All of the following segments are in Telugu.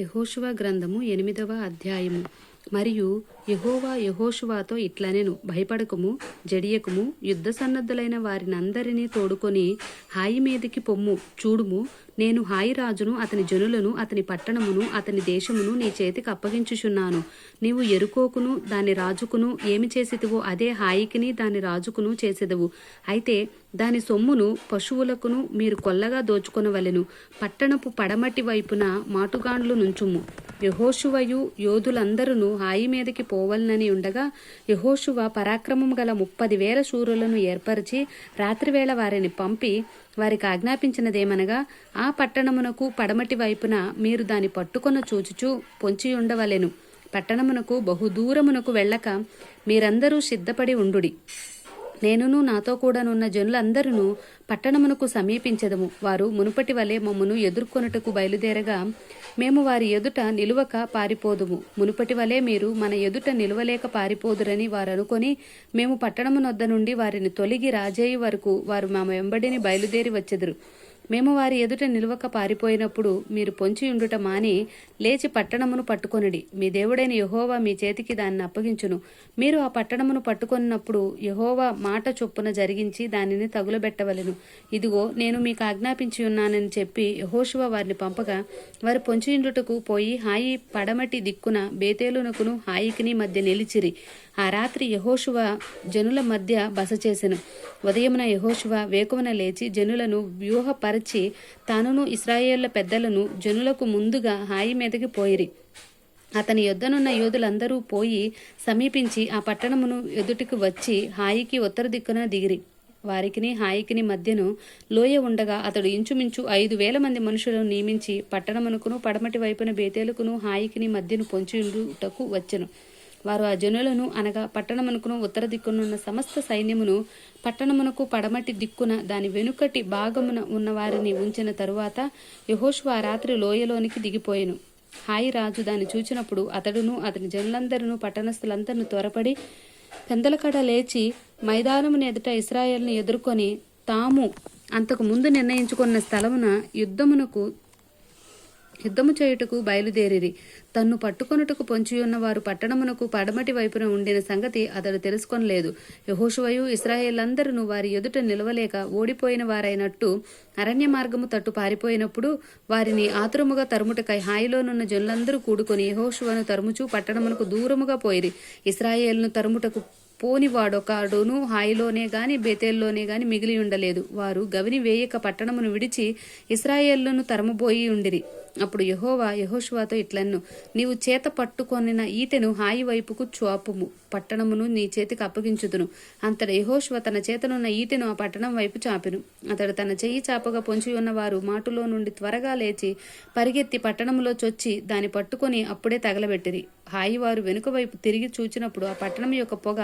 యహోషువ గ్రంథము ఎనిమిదవ అధ్యాయము. మరియు యహోవా యహోషువాతో ఇట్లనెను భయపడకుము జడియకుము యుద్ధ సన్నద్ధులైన వారినందరినీ తోడుకొని హాయి మీదికి పొమ్ము చూడుము నేను హాయి రాజును అతని జనులను అతని పట్టణమును అతని దేశమును నీ చేతికి అప్పగించుచున్నాను. నీవు ఎరుకోకును దాని రాజుకును ఏమి చేసితివో అదే హాయికిని దాని రాజుకును చేసేదవు. అయితే దాని సొమ్మును పశువులకును మీరు కొల్లగా దోచుకొనవలెను. పట్టణపు పడమటి వైపున మాటుగాండ్లు నుంచుము. యహోషువయు యోధులందరూ హాయి మీదకి పోవలనని ఉండగా యహోషువ పరాక్రమం గల ముప్పది వేల శూరులను ఏర్పరిచి రాత్రివేళ వారిని పంపి వారికి ఆజ్ఞాపించినదేమనగా ఆ పట్టణమునకు పడమటి వైపున మీరు దాని పట్టుకొన చూచుచూ పొంచి ఉండవలెను పట్టణమునకు బహుదూరమునకు వెళ్ళక మీరందరూ సిద్ధపడి ఉండుడి. నేనును నాతో కూడానున్న జనులందరూ పట్టణమునకు సమీపించదము. వారు మునుపటి వలె మమ్మను ఎదుర్కొనుటకు బయలుదేరగా మేము వారి ఎదుట నిలువక పారిపోదుము. మునుపటి వలె మీరు మన ఎదుట నిలువలేక పారిపోదురని వారు అనుకొని మేము పట్టణమునొద్ద నుండి వారిని తొలగి రాజేయి వరకు వారు మా వెంబడిని బయలుదేరి వచ్చెదరు. మేము వారి ఎదుట నిలువక పారిపోయినప్పుడు మీరు పొంచి ఉండుట మాని లేచి పట్టణమును పట్టుకొనిడి. మీ దేవుడైన యహోవా మీ చేతికి దాన్ని అప్పగించును. మీరు ఆ పట్టణమును పట్టుకొన్నప్పుడు యహోవా మాట చొప్పున జరిగించి దానిని తగులబెట్టవలెను. ఇదిగో నేను మీకు ఆజ్ఞాపించి ఉన్నానని చెప్పి యహోషువ వారిని పంపగా వారు పొంచియుండుటకు పోయి హాయి పడమటి దిక్కున బేతేలునకును హాయికిని మధ్య నిలిచిరి. ఆ రాత్రి యహోషువ జనుల మధ్య బస చేసెను ఉదయమున యహోషువ వేకువన లేచి జనులను వ్యూహపరచి తానును ఇస్రాయేళ్ళ పెద్దలను జనులకు ముందుగా హాయి మీదకి పోయిరి. అతని యొద్దనున్న యోధులందరూ పోయి సమీపించి ఆ పట్టణమును ఎదుటికి వచ్చి హాయికి ఉత్తర దిక్కున దిగిరి. వారికిని హాయికిని మధ్యను లోయ ఉండగా అతడు ఇంచుమించు ఐదు వేల మంది మనుషులను నియమించి పట్టణమునకును పడమటి వైపున బేతేలుకును హాయికిని మధ్యను పొంచుటకు వచ్చెను. వారు ఆ జనులను అనగా పట్టణమునకును ఉత్తర దిక్కునున్న సమస్త సైన్యమును పట్టణమునకు పడమటి దిక్కున దాని వెనుకటి భాగమున ఉన్న వారిని ఉంచిన తరువాత యహోష్ ఆ రాత్రి లోయలోనికి దిగిపోయెను. హాయి రాజు దాన్ని చూచినప్పుడు అతడును అతని జనులందరూ పట్టణస్థులందరిని త్వరపడి పెందలకడ లేచి మైదానమున ఎదుట ఇస్రాయేల్ని ఎదుర్కొని తాము అంతకు ముందు నిర్ణయించుకున్న స్థలమున యుద్ధమునకు యుద్ధము చేయుటకు బయలుదేరిరి. తన్ను పట్టుకొనుటకు పొంచియున్న వారు పట్టణమునకు పడమటి వైపున ఉండిన సంగతి అతడు తెలుసుకొనలేదు. యహోషువయు ఇస్రాయేలందరూ వారి ఎదుట నిలవలేక ఓడిపోయిన వారైనట్టు అరణ్య మార్గము తట్టు పారిపోయినప్పుడు వారిని ఆతురముగా తరుముటకై హాయిలోనున్న జనులందరూ కూడుకొని యహోషువను తరుముచు పట్టణమునకు దూరముగా పోయిరి. ఇస్రాయేల్ను తరుముటకు పోని వాడొకడును హాయిలోనే గాని బేతేల్లోనే గాని మిగిలి ఉండలేదు. వారు గవిని వేయక పట్టణమును విడిచి ఇస్రాయేళ్ళను తరమబోయి ఉండిరి. అప్పుడు యహోవా యహోషువాతో ఇట్లన్ను నీవు చేత పట్టుకొనిన ఈటెను హాయి వైపుకు చోపుము పట్టణమును నీ చేతికి అప్పగించుదును. అంతట యహోశువ తన చేతనున్న ఈటెను ఆ పట్టణం వైపు చాపెను. అతడు తన చెయ్యి చాపగా పొంచి ఉన్న వారు మాటులో నుండి త్వరగా లేచి పరిగెత్తి పట్టణములో చొచ్చి దాని పట్టుకొని అప్పుడే తగలబెట్టిరి. హాయి వారు వెనుక వైపు తిరిగి చూచినప్పుడు ఆ పట్టణం యొక్క పొగ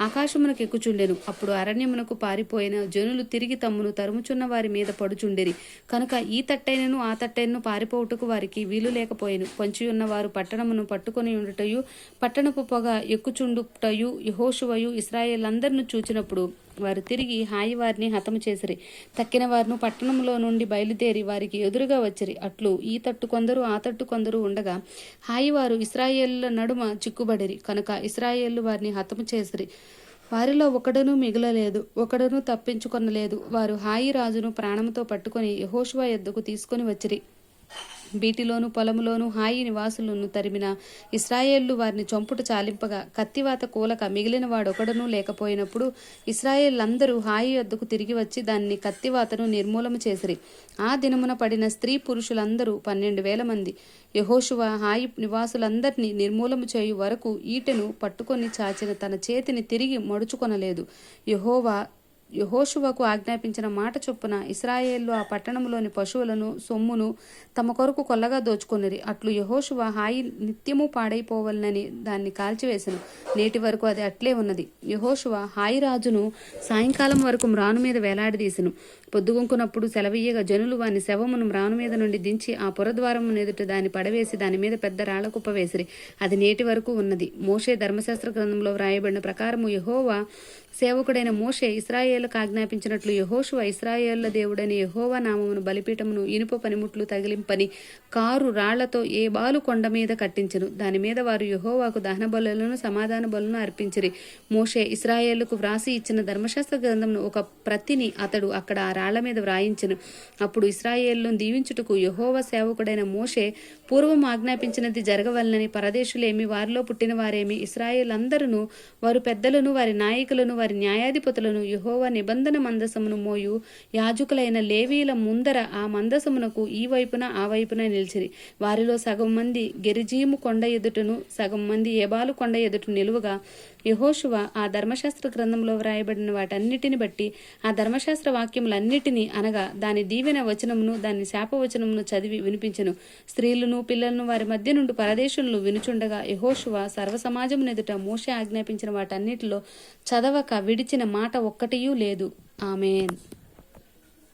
ఆకాశమునకు ఎక్కుచుండెను. అప్పుడు అరణ్యమునకు పారిపోయిన జనులు తిరిగి తమ్మును తరుముచున్న వారి మీద పడుచుండెరి. కనుక ఈ తట్టైనను ఆ తట్టైనను పారిపోవుటకు వారికి వీలు లేకపోయాను. పొంచి వారు పట్టణమును పట్టుకొని ఉండుటయు పట్టణపు పొగ ఎక్కుచుండుటయు యహోషువయు ఇస్రాయేలందరిని చూచినప్పుడు వారు తిరిగి హాయి వారిని హతము చేసిరి. తక్కిన వారిను పట్టణంలో నుండి బయలుదేరి వారికి ఎదురుగా వచ్చిరి. అట్లు ఈ తట్టు కొందరు ఆ తట్టు కొందరు ఉండగా హాయి వారు ఇస్రాయేళ్ళ నడుమ చిక్కుబడిరి. కనుక ఇస్రాయేళ్ళు వారిని హతము చేసిరి. వారిలో ఒకడును మిగలలేదు ఒకడును తప్పించుకొనలేదు. వారు హాయి రాజును ప్రాణంతో పట్టుకొని యహోషువా ఎద్దుకు తీసుకొని వచ్చిరి. బీటిలోను పొలములోను హాయి నివాసులను తరిమిన ఇస్రాయేళ్ళు వారిని చంపుట చాలింపగా కత్తివాత కూలక మిగిలిన వాడొకడనూ లేకపోయినప్పుడు ఇస్రాయేళ్ళందరూ హాయి వద్దకు తిరిగి వచ్చి దాన్ని కత్తివాతను నిర్మూలన చేసిరి. ఆ దినమున పడిన స్త్రీ పురుషులందరూ పన్నెండు వేల మంది. యహోశువ హాయి నివాసులందరినీ నిర్మూలము చేయు వరకు ఈటెను పట్టుకొని చాచిన తన చేతిని తిరిగి మడుచుకొనలేదు. యహోవా యహోషువకు ఆజ్ఞాపించిన మాట చొప్పున ఇస్రాయేళ్ళు ఆ పట్టణంలోని పశువులను సొమ్మును తమ కొరకు కొల్లగా దోచుకొనిరి. అట్లు యహోషువ హాయి నిత్యము పాడైపోవాలనని దాన్ని కాల్చివేశను నేటి వరకు అది అట్లే ఉన్నది. యహోషువ హాయి రాజును సాయంకాలం వరకు మ్రాను మీద వేలాడదీసెను. పొద్దుగుంకునప్పుడు సెలవీయగా జనులు వాని శవమును మ్రాను మీద నుండి దించి ఆ పురద్వారము ఎదుట దాన్ని పడవేసి దాని మీద పెద్ద రాళ్ళ కుప్ప వేసిరి. అది నేటి వరకు ఉన్నది. మోషే ధర్మశాస్త్ర గ్రంథంలో వ్రాయబడిన ప్రకారము యహోవా సేవకుడైన మోషే ఇస్రాయేల్ ఇస్రాయేళ్ళకు ఆజ్ఞాపించినట్లు యహోషువ ఇస్రాయేళ్ళ దేవుడని యహోవ నామమును బలిపీఠమును ఇనుప పనిముట్లు తగిలింపని కారు రాళ్ళతో ఏ బాలు కొండ మీద కట్టించెను. దాని మీద వారు యహోవాకు దహన బలులను సమాధాన బలులను అర్పించిరి. మోషే ఇస్రాయేళ్ళకు వ్రాసి ఇచ్చిన ధర్మశాస్త్ర గ్రంథమును ఒక ప్రతిని అతడు అక్కడ ఆ రాళ్ళ మీద వ్రాయించెను. అప్పుడు ఇస్రాయేళ్ళను దీవించుటకు యహోవ సేవకుడైన మోషే పూర్వం ఆజ్ఞాపించినది జరగవలనని పరదేశులేమి వారిలో పుట్టిన వారేమి ఇస్రాయేల్ అందరూ వారు పెద్దలను వారి నాయకులను వారి న్యాయాధిపతులను యహోవ నిబంధన మందసమును మోయు. యాజకులైన లేవీల ముందర ఆ మందసమునకు ఈ వైపున ఆ వైపున నిలిచిరి. వారిలో సగం మంది గెరిజీము కొండ ఎదుటను సగం మంది ఏబాలు కొండ ఎదుట నిలువగా. యహోషువ ఆ ధర్మశాస్త్ర గ్రంథంలో వ్రాయబడిన వాటన్నిటిని బట్టి ఆ ధర్మశాస్త్ర వాక్యములన్నిటినీ అనగా దాని దీవెన వచనమును దాని శాపవచనమును చదివి వినిపించను. స్త్రీలను పిల్లలను వారి మధ్య నుండి పరదేశులను వినుచుండగా యహోషువ సర్వసమాజం ఎదుట మూష ఆజ్ఞాపించిన వాటన్నిటిలో చదవక విడిచిన మాట ఒక్కటియూ లేదు. ఆమెన్.